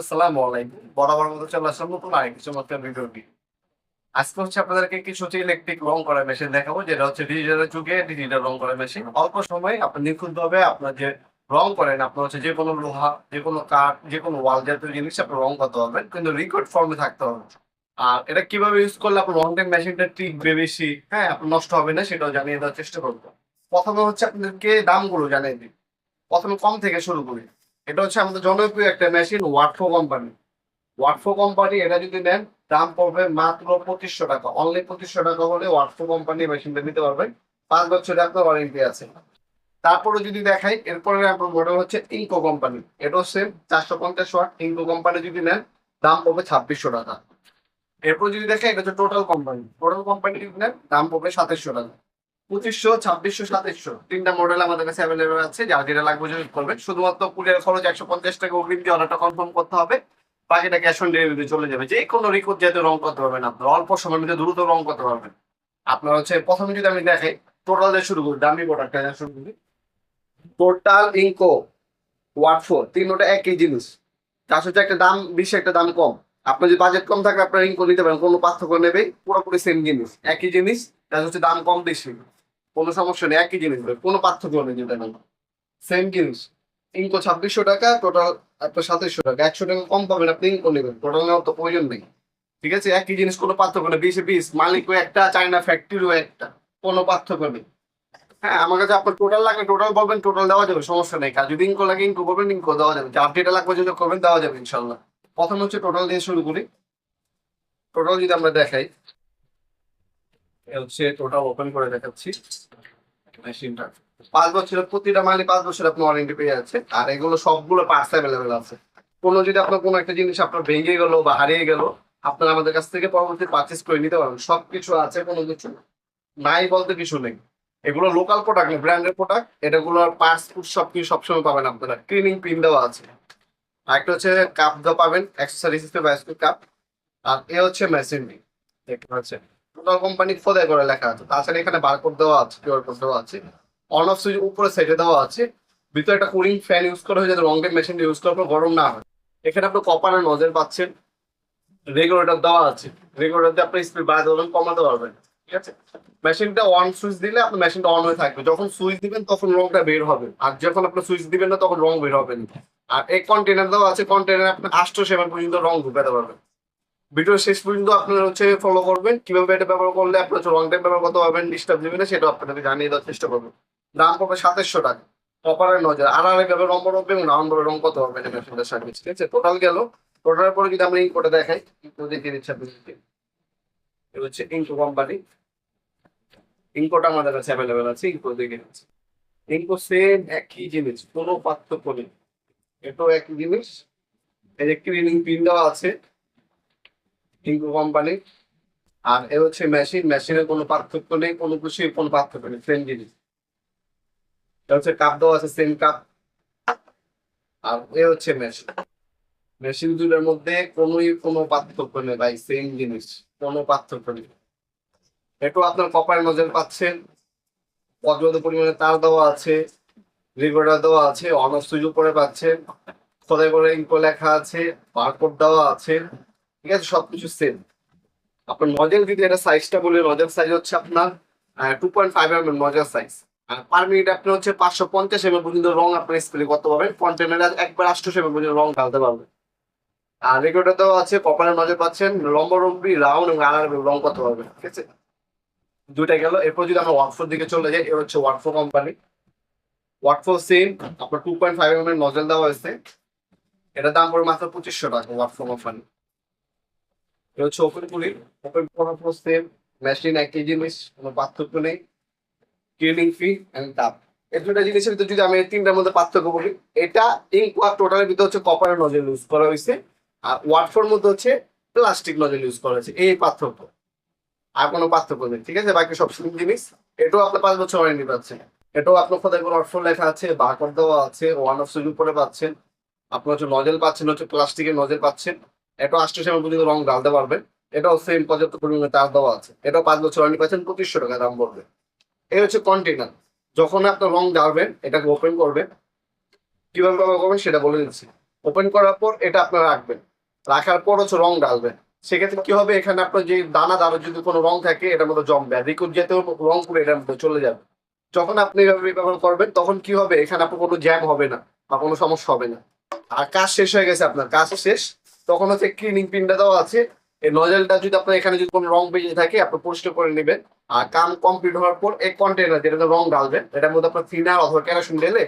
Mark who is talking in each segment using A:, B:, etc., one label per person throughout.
A: আসসালামু হচ্ছে আপনাদেরকে কিছু হচ্ছে ইলেকট্রিক রং করা মেশিন দেখাবো, যেটা হচ্ছে যুগে ডিজিটাল রং করা মেশিন অল্প সময় আপনি নিখুঁত ভাবে আপনার যে করেন, আপনার লোহা কাঠ ওয়াল জাতীয় জিনিস রং করতে কিন্তু ফর্মে থাকতে হবে। আর এটা কীভাবে ইউজ করলে আপনার রং টাইম মেশিনটা টিকবে বেশি? হ্যাঁ আপনার নষ্ট হবে না, সেটাও জানিয়ে দেওয়ার চেষ্টা করব। প্রথমে হচ্ছে আপনাদেরকে দামগুলো জানিয়ে দিই। প্রথমে কম থেকে শুরু করি। এটা হচ্ছে আমাদের জনপ্রিয় একটা machine Wadfow company Wadfow company এটা যদি নেন, দাম পড়বে মাত্র পঁচিশশো টাকা। অনলি পঁচিশশো টাকা হলে ওয়াটফো কোম্পানি মেশিনটা নিতে পারবেন। পাঁচ বছরের আপনার ওয়ারেন্টি আছে। তারপরে যদি দেখাই, এরপরে আপনার মডেল হচ্ছে ইনকো কোম্পানি এটাও সেম চারশো পঞ্চাশ ওয়াট ইনকো কোম্পানি যদি নেন, দাম পড়বে ছাব্বিশশো টাকা। এরপর যদি দেখেন এটা হচ্ছে টোটাল কোম্পানি টোটাল কোম্পানি যদি নেন, দাম পড়বে সাতাশশো টাকা। পঁচিশশো, ছাব্বিশশো, সাতাশশো। তিনটা মডেল আমাদের কাছে অ্যাভেলেবল আছে, যার যেটা লাগবে যদি করবেন। শুধুমাত্র কুরিয়ার খরচ একশো পঞ্চাশ টাকা অগ্রিম দিয়ে অর্ডারটা কনফার্ম করতে হবে। বাকিটা ক্যাশ অন ডেলিভারি চলে যাবে। যে কোনো রিকোড যেহেতু রং করতে পারবেন আপনার অল্প সময়ের মধ্যে দ্রুত রং করতে পারবেন। আপনার হচ্ছে, প্রথমে যদি আমি দেখাই টোটাল দিয়ে শুরু করি, দামি প্রোডাক্টটা শুরু করি। টোটাল ইনকো ওয়াটফো তিনোটা একই জিনিস। তার সাথে একটা দাম, বেশি একটা দাম কম। আপনার যদি বাজেট কম থাকলে আপনার ইনকো নিতে পারেন। কোনো পার্থক্য নেবে পুরোপুরি সেম জিনিস। একই জিনিস, তার হচ্ছে দাম কম, বেশি। কোনো সমস্যা নেই, একই জিনিস কোনো পার্থক্য নেই যেটা নেন সেম জিনিস। ইনকো ছাব্বিশশো টাকা টোটাল আপনার সাতাইশশো টাকা। একশো টাকা কম পাবেন আপনি ইনকো নেবেন। টোটাল নেওয়ার তো প্রয়োজন নেই। ঠিক আছে? একই জিনিস, কোনো পার্থক্য নেই। বিশে, বিশ, মালিকও একটা, চায়না ফ্যাক্টরিও একটা। কোনো পার্থক্য নেই। হ্যাঁ আমার কাছে আপনার টোটাল লাগবে টোটাল বলবেন টোটাল দেওয়া যাবে, সমস্যা নেই। কাজ যদি ইনকো লাগে ইনকো করবেন ইনকো দেওয়া যাবে। যার যেটা লাগবে যদি করবেন, দেওয়া যাবে ইনশাল্লাহ প্রথম হচ্ছে টোটাল দিয়ে শুরু করি। টোটাল যদি আমরা দেখাই হচ্ছে টোটাল ওপেন করে দেখাচ্ছি। মেশিনটা পাঁচ বছরের, প্রতিটা মালে পাঁচ বছর আপনার ওয়ারেন্টি পেয়ে যাচ্ছে। আর এগুলো সবগুলো পার্টস অ্যাভেলেবেল আছে। কোনো যদি আপনার কোনো একটা জিনিস আপনার ভেঙে গেল বা হারিয়ে গেল, আপনারা আমাদের কাছ থেকে পরবর্তী পারচেস করে নিতে পারবেন। সব কিছু আছে, কোনো কিছু নাই বলতে কিছু নেই। এগুলো লোকাল প্রোডাক্ট ব্র্যান্ডের প্রোডাক্ট এটাগুলোর পার্টস সব কিছু সবসময় পাবেন আপনারা। ক্লিনিং পিন দেওয়া আছে। আর একটা হচ্ছে কাপ দেওয়া পাবেন অ্যাক্সেসরিজ হিসেবে কাপ আর এ হচ্ছে মেশিনটি দেখতে পাচ্ছেন? টোটাল কোম্পানি খোদাই করে লেখা আছে। তাছাড়া এখানে বারকোড দেওয়া আছে কিউআর কোড দেওয়া আছে। অন অফ সুইচ উপরে সাইডে দেওয়া আছে। ভিতরে একটা কুলিং ফ্যান ইউজ করা হয় যাতে মেশিন ইউজ করার পর গরম না হয়। এখানে আপনি কপারের নজর পাচ্ছেন। রেগুলেটর দেওয়া আছে। রেগুলেটর দিয়ে আপনি স্পিড বাড়াতে পারবেন, কমাতে পারবেন। ঠিক আছে? মেশিনটা অন সুইচ দিলে আপনার মেশিনটা অন হয়ে থাকবে। যখন সুইচ দিবেন, তখন রংটা বের হবে। আর যখন আপনি সুইচ দিবেন না, তখন রং বের হবে না। আর এই কন্টেনার দেওয়া আছে কন্টেনার আপনি আষ্ট সেভেন পর্যন্ত রং ঢুকাতে পারবেন। ভিডিও শেষ পর্যন্ত আপনারা হচ্ছে ফলো করবেন। কীভাবে এটা ব্যবহার করলে আপনার লং টাইম ব্যবহার করতে পারবেন ডিস্টার্ব দিবেন না সেটা আপনাদেরকে জানিয়ে দেওয়ার চেষ্টা করবেন দাম পড়বে সাতাশশো টাকা। কপারের নজর আর আর ভাবে নম্বর হবে এবং রাউন্ড রং কত হবে সার্ভিস ঠিক আছে টোটাল গেল। টোটালের পরে যদি আমরা ইনকোটা দেখাই ইনকো দেখিয়ে দিচ্ছি আপনাদেরকে। হচ্ছে ইনকো কোম্পানি ইনকোটা আমাদের কাছে অ্যাভেলেবেল আছে ইনকো দেখে দিচ্ছি ইনকো সেম একই জিনিস, কোনো পার্থক্য নেই। এটাও একই জিনিস। এই যে ক্লিনিং পিন দেওয়া আছে ইনকো কোম্পানি। আর এ হচ্ছে মেশিন মেশিনের কোনো পার্থক্য নেই, কোনো কিছুই, কোনো পার্থক্য নেই সেম জিনিস। এটা হচ্ছে কাপ দেওয়া আছে সেম কাপ আর এ হচ্ছে মেশিন মেশিন দুটোর মধ্যে কোনোই কোনো পার্থক্য নেই ভাই সেম জিনিস, কোনো পার্থক্য নেই। একটু আপনার কপার নজর পাচ্ছেন, পর্যাপ্ত পরিমাণে তার দেওয়া আছে রিগোডার দেওয়া আছে অন সুইচ উপরে পাচ্ছেন। খোদাই করে ইনকো লেখা আছে বারকোড দেওয়া আছে। ঠিক আছে, সবকিছু সেম আপনার নজেল যদি এটা সাইজটা বলি নজেল সাইজ হচ্ছে আপনার two point five M M nozzle size আর পার মিনিট আপনি হচ্ছে পাঁচশো পঞ্চাশ এম পর্যন্ত রং আপনার স্প্রে করতে পারবেন কন্টেনারে একবার আটশো এম পর্যন্ত রং ঢালতে পারবেন। আর রেগুলেটর দেওয়া আছে কপালের নজর পাচ্ছেন লম্বরম্বি রাউন্ড এবং আনার রং করতে পারবেন ঠিক আছে? দুইটা গেল, এরপর যদি আমরা ওয়াটফোর দিকে চলে যাই এর হচ্ছে ওয়াটফো কোম্পানি ওয়াটফো সেম আপনার টু পয়েন্ট ফাইভ এম এর নজেল দেওয়া হয়েছে। এটার দাম পড়ে মাত্র পঁচিশশো টাকা ওয়াটফো কোম্পানি এটা হচ্ছে ওপেন কুলি ওপেন করার পর সেম মেশিন একই জিনিস কোনো পার্থক্য নেই। ক্লিনিং ফি অ্যান্ড টাপ এই দুটা জিনিসের ভিতরে যদি আমি তিনটার মধ্যে পার্থক্য বলি এটা ইঙ্ক ওয়ার টোটালের ভিতরে হচ্ছে কপারের নজল ইউজ করা হয়েছে, আর ওয়াটফোর মধ্যে হচ্ছে প্লাস্টিক নজল ইউজ করা হয়েছে, এই পার্থক্য। আর কোনো পার্থক্য নেই, ঠিক আছে? বাকি সব সেম জিনিস। এটাও আপনার পাঁচ বছর ওয়ারেন্টি পাচ্ছেন। এটাও আপনার কোথায় কোনো ওয়াটফোর লেখা আছে বারকোড দেওয়া আছে ওয়ান অফ সুইচ উপরে পাচ্ছেন। আপনার হচ্ছে নজেল পাচ্ছেন, হচ্ছে প্লাস্টিকের নজেল পাচ্ছেন। এটা আষ্ট সেমন পর্যন্ত রং ঢালতে পারবেন এটাও সেম পর্যাপ্ত পরিমাণে তার দেওয়া আছে। এটাও পাঁচ বছর ওয়ারেন্টি পাচ্ছেন, পঁচিশশো টাকা দাম পড়বে। এই হচ্ছে কন্টেনার যখন আপনার রং ঢালবেন, এটাকে ওপেন করবেন, কীভাবে করবেন সেটা বলে দিচ্ছি। ওপেন করার পর এটা আপনারা রাখবেন। রাখার পর হচ্ছে রং ডালবেন সেক্ষেত্রে কি হবে? এখানে আপনার যে দানা দানা যদি কোনো রং থাকে, এটার মধ্যে জমবে। আর রিকুট যেতেও রং করে এটার মধ্যে চলে যাবে। যখন আপনি এভাবে ব্যবহার করবেন, তখন কি হবে? এখানে আপনার কোনো জ্যাম হবে না বা কোনো সমস্যা হবে না। আর কাজ শেষ হয়ে গেছে আপনার। কাজ শেষ। তখন হচ্ছে ক্লিনিং পিনটা দেওয়া আছে। এই নজেলটা যদি আপনার এখানে যদি কোনো রং বেজে থাকে, আপনি পরিষ্কার করে নেবেন। আর কাম কমপ্লিট হওয়ার পর এই কন্টেনার যেটা রং ডালবেন এটার মধ্যে আপনার ফিনার অথবা কেরাসিন ঢেলে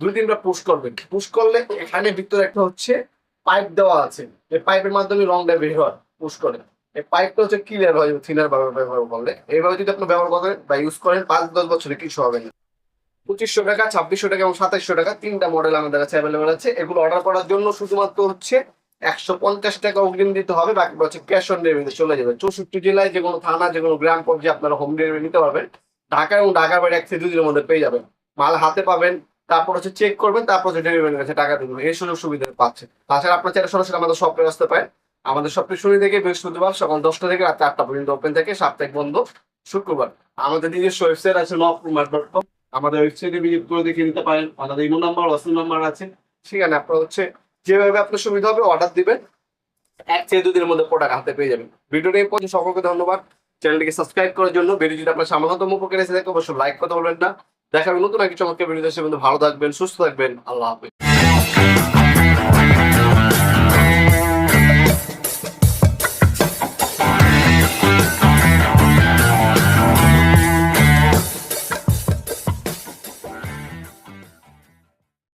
A: দুই তিনটা পুশ করবেন। পুশ করলে এখানে ভিতরে একটা হচ্ছে পাইপ দেওয়া আছে। এই পাইপের মাধ্যমে রংটা বের হয় পুশ করে। এই পাইপটা হচ্ছে ক্লিয়ার হয় থিনার ব্যবহার করলে। এইভাবে যদি আপনি ব্যবহার করেন বা ইউজ করেন, পাঁচ দশ বছরে কিছু হবে না। পঁচিশশো টাকা, ছাব্বিশশো টাকা এবং সাতাইশশো টাকা তিনটা মডেল আমাদের কাছে অ্যাভেলেবেল আছে। এগুলো অর্ডার করার জন্য শুধুমাত্র হচ্ছে একশো পঞ্চাশ টাকা অগ্রিম দিতে হবে, বাকি হচ্ছে ক্যাশ অন ডেলিভারি চলে যাবে। চৌষট্টি জেলায় যে কোনো থানা, যে কোনো গ্রাম পর্যায়ে আপনারা হোম ডেলিভারি নিতে পারবেন। ঢাকা এবং ঢাকার বাইরে এক থেকে দুই দিনের মধ্যে পেয়ে যাবেন। মাল হাতে পাবেন, তারপর হচ্ছে চেক করবেন, তারপর হচ্ছে ডেলিভারির কাছে টাকা দেবেন এই সুযোগ সুবিধা পাচ্ছে। তাছাড়া আপনার চাইলে সরাসরি আমাদের শপে আসতে পারেন। আমাদের সপ্তাহ শনি থেকে বৃহস্পতিবার সকাল দশটা থেকে রাত আটটা পর্যন্ত ওপেন থাকে, সাপ্তাহিক বন্ধ, শুক্রবার। আমাদের নিজস্ব ওয়েবসাইট আছে নকুমার ডট কম আমাদের ওয়েবসাইটে ভিজিট করে দেখে নিতে পারেন। আমাদের ইমো নাম্বার ওয়াসিম নাম্বার আছে। সেখানে আপনার হচ্ছে যেভাবে আপনার সুবিধা হবে অর্ডার দিবেন। এক থেকে দুদিনের মধ্যে প্রোডাক্ট হাতে পেয়ে যাবেন। ভিডিওটি পর্যন্ত, সকলকে ধন্যবাদ। চ্যানেলটিকে সাবস্ক্রাইব করার জন্য, ভিডিও যদি আপনার সামান্যতম উপকার এসে থাকে, অবশ্যই লাইক করতে বলবেন না। দেখা হবে নতুন একটি চমৎকার ভিডিও দেশে ভালো থাকবেন, সুস্থ থাকবেন। আল্লাহ হাফিজ।